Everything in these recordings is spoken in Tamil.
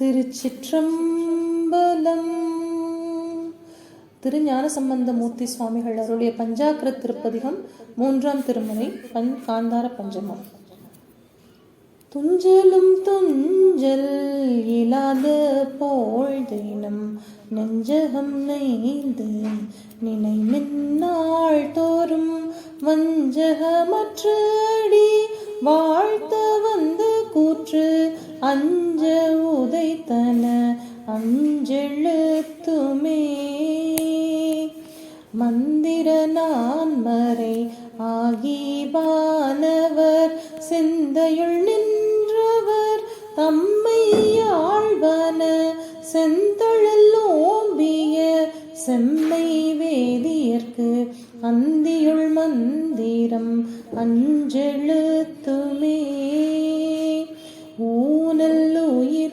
திருச்சிற்றம்பலம். திருஞான சம்பந்தமூர்த்தி சுவாமிகள் அருளிய பஞ்சாக்கர திருப்பதிகம் மூன்றாம் திருமுறை பன் காந்தார பஞ்சமம். துஞ்சலும் துஞ்சல் இல்லாத தினம் நெஞ்சகம் நெய்து நினை மின்னாள் தோறும் வஞ்சகமற்றடி வாழ்த்த வந்து கூற்று அஞ்ச உதைத்தன அஞ்செழுத்துமே. மந்திர நான்மறை ஆகி பானவர் சிந்தையுள் நின்றவர் தம்மை ஆழ்வன செந்தழல் ஓம்பிய செம்மை வேதியர்க்கு அந்தியுள் மந்திரம் அஞ்செழுத்துமே.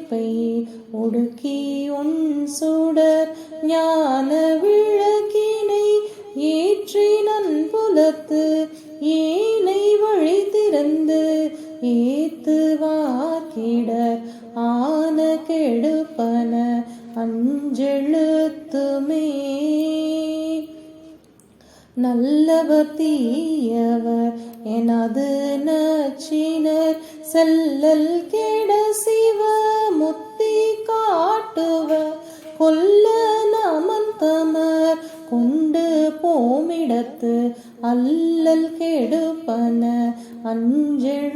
உயிர்ப்பை ஒடுக்கி உன் சுடர் ஞான விளக்கினை ஏற்றி நன் புலத்து ஏனை வழி திறந்து ஏத்து வாக்கிடர் ஆன கெடுப்பன அஞ்செழுத்துமே. நல்லவர் தீயவர் எனது கொல்ல நமந்தமர் கொண்டு போமிடத்து அல்லல் கெடுப்பன அஞ்செழுத்துமே.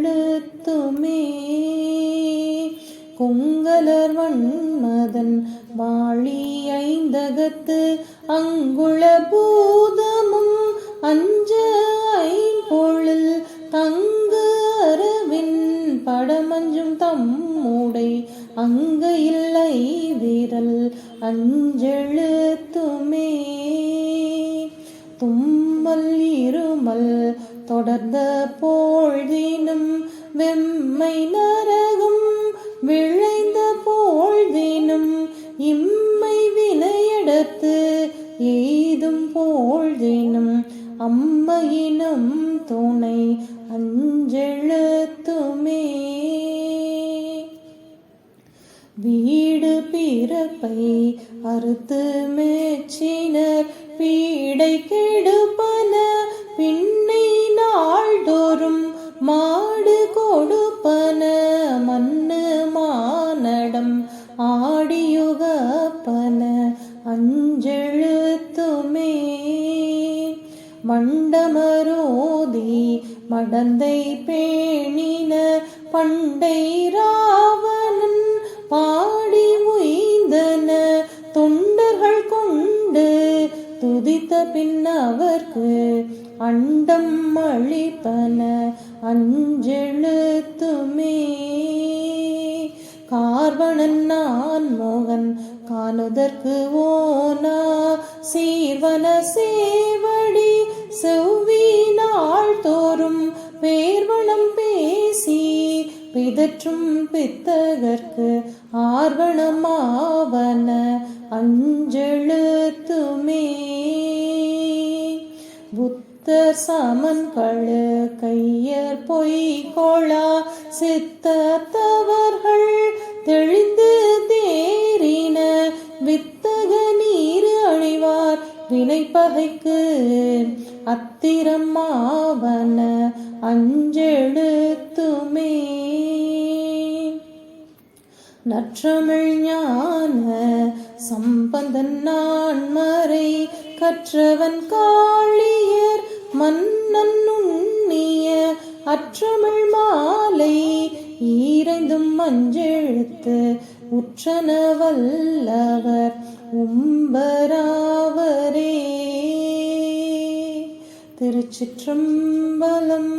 கொங்கலர் வன்மதன் வாழி ஐந்தகத்து அங்குள பூதமும் அஞ்ச ஐம்பொழில் தங்கு அரவின் படமஞ்சும் தம்முடை அங்கு இல்லை விரல் அஞ்செழுத்துமே. தும்மல் இருமல் தொடர்ந்த போழ்தினும் வெம்மை நரகம் விளைந்த போழ்தினும் இம்மை வினையெடுத்து எய்தும் போழ்தினும் அம்மையினும் துணை அஞ்செழுத்துமே. வீடு பிறப்பை அறுத்து மேச்சினர் பீடை கெடுப்பன பின்னை நாள்தோறும் மாடு கொடுப்பன. மண்ணு மானடம் ஆடியுகப்பன. அஞ்செழுத்துமே மண்டமரோதி மடந்தை பேணின. பண்டை ரா துதித்த பின்னவர்க்கு அண்டம் அழிப்பன அஞ்செழுத்துமே. கார்வணன் நான் மோகன் காணுதற்கு ஓனா. சீர்வன சேவடி செவ்வி நாள் தோறும் பேர்வனம் பேசி பிதற்றும் பித்தகர்க்கு ஆர்வணமா சமன்களு கையர் பொய்கொளா சித்தத்தவர்கள் தெளிந்து தேறின வித்தக நீர் அழிவார் வினைப்பகைக்கு அத்திரம் ஆவன அஞ்செழுத்துமே. நற்றமிழ் ஞான சம்பந்தன் நான்மறை கற்றவன் காளி மன்னன் அற்றமிழ் மாலை ஈரைந்தும் மஞ்செழுத்து உற்றன வல்லவர் உம்பராவரே. திருச்சிற்றம்பலம்